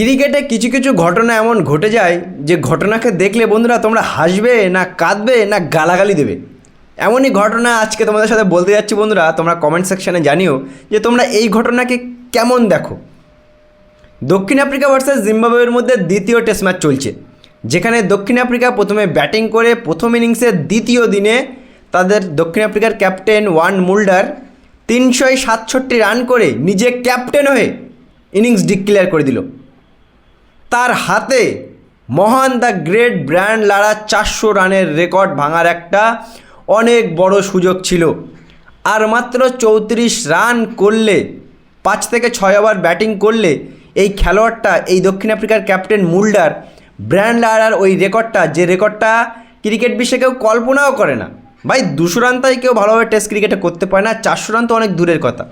ক্রিকেটে কিছু কিছু ঘটনা এমন ঘটে যায় যে ঘটনাকে দেখলে বন্ধুরা তোমরা হাসবে না কাঁদবে না গালাগালি দেবে। এমনই ঘটনা আজকে তোমাদের সাথে বলতে যাচ্ছি বন্ধুরা, তোমরা কমেন্ট সেকশানে জানিও যে তোমরা এই ঘটনাকে কেমন দেখো। দক্ষিণ আফ্রিকা ভার্সেস জিম্বাবুয়ের মধ্যে দ্বিতীয় টেস্ট ম্যাচ চলছে, যেখানে দক্ষিণ আফ্রিকা প্রথমে ব্যাটিং করে প্রথম ইনিংসের দ্বিতীয় দিনে তাদের দক্ষিণ আফ্রিকার ক্যাপ্টেন ওয়ান মুল্ডার তিনশোয় সাতষট্টি রান করে নিজে ক্যাপ্টেন হয়ে ইনিংস ডিক্লেয়ার করে দিল। তার হাতে মহান দ্য গ্রেট ব্র্যান্ড লারা চারশো রানের রেকর্ড ভাঙার একটা অনেক বড় সুযোগ ছিল। আর মাত্র চৌত্রিশ রান করলে, পাঁচ থেকে ছয় ওভার ব্যাটিং করলে এই খেলোয়াড়টা, এই দক্ষিণ আফ্রিকার ক্যাপ্টেন মুল্ডার ব্র্যান্ড লারার ওই রেকর্ডটা, যে রেকর্ডটা ক্রিকেট বিশ্বে কেউ কল্পনাও করে না। ভাই, দুশো রান তাই কেউ ভালোভাবে টেস্ট ক্রিকেটে করতে পারে না, চারশো রান তো অনেক দূরের কথা।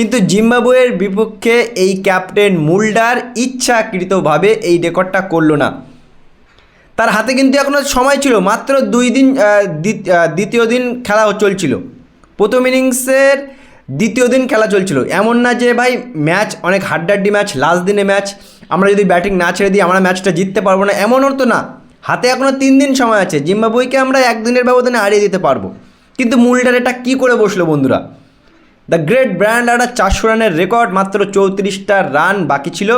কিন্তু জিম্বাবুয়ের বিপক্ষে এই ক্যাপ্টেন মুল্ডার ইচ্ছাকৃতভাবে এই রেকর্ডটা করল না। তার হাতে কিন্তু এখনও সময় ছিল, মাত্র দুই দিন দ্বিতীয় দিন খেলা চলছিল। প্রথম ইনিংসের দ্বিতীয় দিন খেলা চলছিল। এমন না যে ভাই ম্যাচ অনেক হাড্ডাড্ডি ম্যাচ, লাস্ট দিনে ম্যাচ, আমরা যদি ব্যাটিং না ছেড়ে দিই, আমরা ম্যাচটা জিততে পারব না, এমনও তো না। হাতে এখনও তিন দিন সময় আছে জিম্বাবুইকে আমরা একদিনের ব্যবধানে হারিয়ে দিতে পারব। কিন্তু মুল্ডার এটা কী করে বসল বন্ধুরা? দ্য গ্রেট ব্র্যান্ড একটা চারশো রানের রেকর্ড মাত্র চৌত্রিশটা রান বাকি ছিল।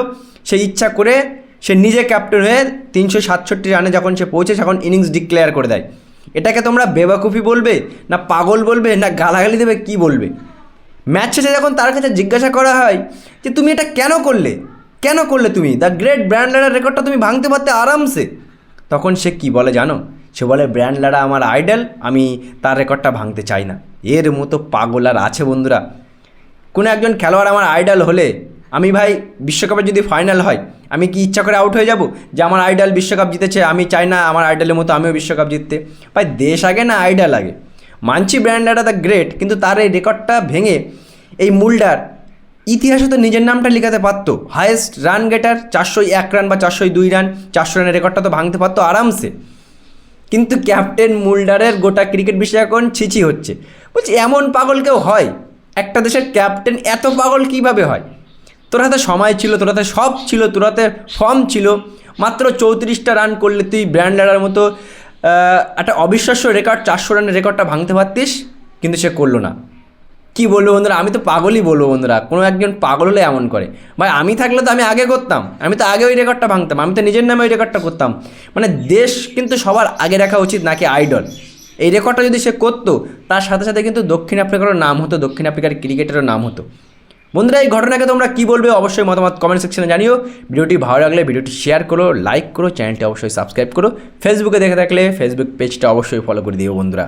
সে ইচ্ছা করে সে নিজে ক্যাপ্টেন হয়ে তিনশো সাতষট্টি রানে যখন সে পৌঁছে, তখন ইনিংস ডিক্লেয়ার করে দেয়। এটাকে তোমরা বেবাকুফি বলবে, না পাগল বলবে, না গালাগালি দেবে, কি বলবে? ম্যাচ শেষে যখন তার কাছে জিজ্ঞাসা করা হয় যে, তুমি এটা কেন করলে? কেন করলে তুমি? দ্য গ্রেট ব্র্যান্ডলারের রেকর্ডটা তুমি ভাঙতে পারতে আরামসে? তখন সে কি বলে জানো? সে বলে ব্র্যান্ডলারা আমার আইডল, আমি তার রেকর্ডটা ভাঙতে চাই না। এর মতো পাগল আর আছে বন্ধুরা। কোনো একজন খেলোয়াড় আমার আইডল হলে, আমি ভাই বিশ্বকাপে যদি ফাইনাল হয়, আমি কি ইচ্ছা করে আউট হয়ে যাব? যে আমার আইডল বিশ্বকাপ জিতেছে, আমি চাই না আমার আইডলের মতো আমিও বিশ্বকাপ জিততে। ভাই, দেশ আগে না আইডল আগে? মানছি ব্র্যান্ডারা দ্য গ্রেট, কিন্তু তার এই রেকর্ডটা ভেঙে এই মুল্ডার ইতিহাসে তো নিজের নামটা লেখাতে পারতো। হায়েস্ট রান গেটার, চারশো এক রান বা চারশো দুই রান, চারশো রানের রেকর্ডটা তো ভাঙতে পারতো আরামসে। কিন্তু ক্যাপ্টেন মুল্ডারের গোটা ক্রিকেট বিষয়ে এখন ছিছি হচ্ছে। বলছি, এমন পাগল কেউ হয়? একটা দেশের ক্যাপ্টেন এত পাগল কীভাবে হয়? তোর হাতে সময় ছিল, তোর হাতে সব ছিল, তোর হাতে ফর্ম ছিল। মাত্র চৌত্রিশটা রান করলে তুই ব্র্যান্ড ব্র্যান্ডারের মতো একটা অবিশ্বাস্য রেকর্ড, চারশো রানের রেকর্ডটা ভাঙতে পারতিস, কিন্তু সে করল না। কি বলব বন্ধুরা? আমি তো পাগলই বলব বন্ধুরা। কোনো একজন পাগল হলে এমন করে। ভাই, আমি থাকলে তো আমি আগে করতাম। আমি তো আগে ওই রেকর্ডটা ভাঙতাম। আমি তো নিজের নামে ওই রেকর্ডটা করতাম। মানে দেশ কিন্তু সবার আগে রাখা উচিত নাকি আইডল? এই রেকর্ডটা যদি সে করতো, তার সাথে সাথে কিন্তু দক্ষিণ আফ্রিকারও নাম হতো, দক্ষিণ আফ্রিকার ক্রিকেটেরও নাম হতো। বন্ধুরা, এই ঘটনাকে তোমরা কী বলবে? অবশ্যই মতামত কমেন্ট সেকশনে জানিও। ভিডিওটি ভালো লাগলে ভিডিওটি শেয়ার করো লাইক করো চ্যানেলটি অবশ্যই সাবস্ক্রাইব করো। ফেসবুকে দেখে থাকলে ফেসবুক পেজটা অবশ্যই ফলো করে দিও বন্ধুরা।